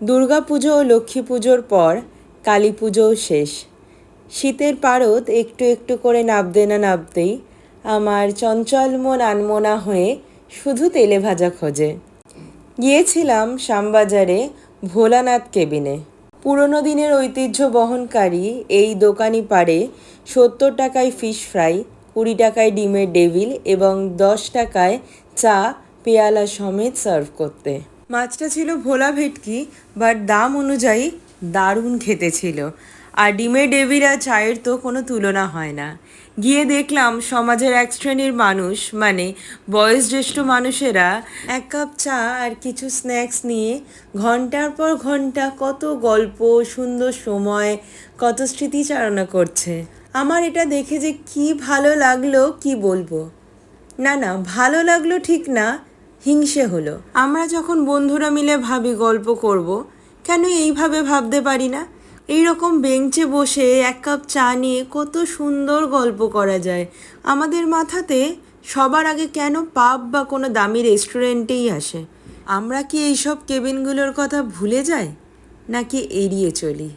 দুর্গা পুজো ও লক্ষ্মী পুজোর পর কালী পুজোও শেষ। শীতের পারদ একটু একটু করে নাবতে না নাবতেই আমার চঞ্চল মন আনমনা হয়ে শুধু তেলে ভাজা খোঁজে। গিয়েছিলাম শ্যামবাজারে ভোলানাথ কেবিনে। পুরনো দিনের ঐতিহ্য বহনকারী এই দোকানি পাড়ে সত্তর টাকায় ফিশ ফ্রাই, কুড়ি টাকায় ডিমের ডেভিল এবং দশ টাকায় চা, পেয়ালা সমেত সার্ভ করতে। মাছটা ছিল ভোলা ভেটকি বাট দাম অনুযায়ী দারুণ খেতে ছিল। আর ডিমে ডেভিল আর চায়ের তো কোনো তুলনা হয় না। গিয়ে দেখলাম সমাজের এক শ্রেণির মানুষ মানে বয়োজ্যেষ্ঠ মানুষেরা, এক কাপ চা আর কিছু স্ন্যাক্স নিয়ে ঘণ্টার পর ঘণ্টা কত গল্প, সুন্দর সময়, কত স্মৃতিচারণা করছে। আমার এটা দেখে যে কি ভালো লাগল কি বলব? না না, ভালো লাগল ঠিক না হিংসে হলো। আমরা যখন বন্ধুরা মিলে ভাবি গল্প করব, কেন এইভাবে ভাবতে পারি না? এই রকম বেঞ্চে বসে এক কাপ চা নিয়ে কত সুন্দর গল্প করা যায়। আমাদের মাথাতে সবার আগে কেন পাব বা কোনো দামি রেস্টুরেন্টেই আসে? আমরা কি এইসব কেবিনগুলোর কথা ভুলে যাই? নাকি এড়িয়ে চলি?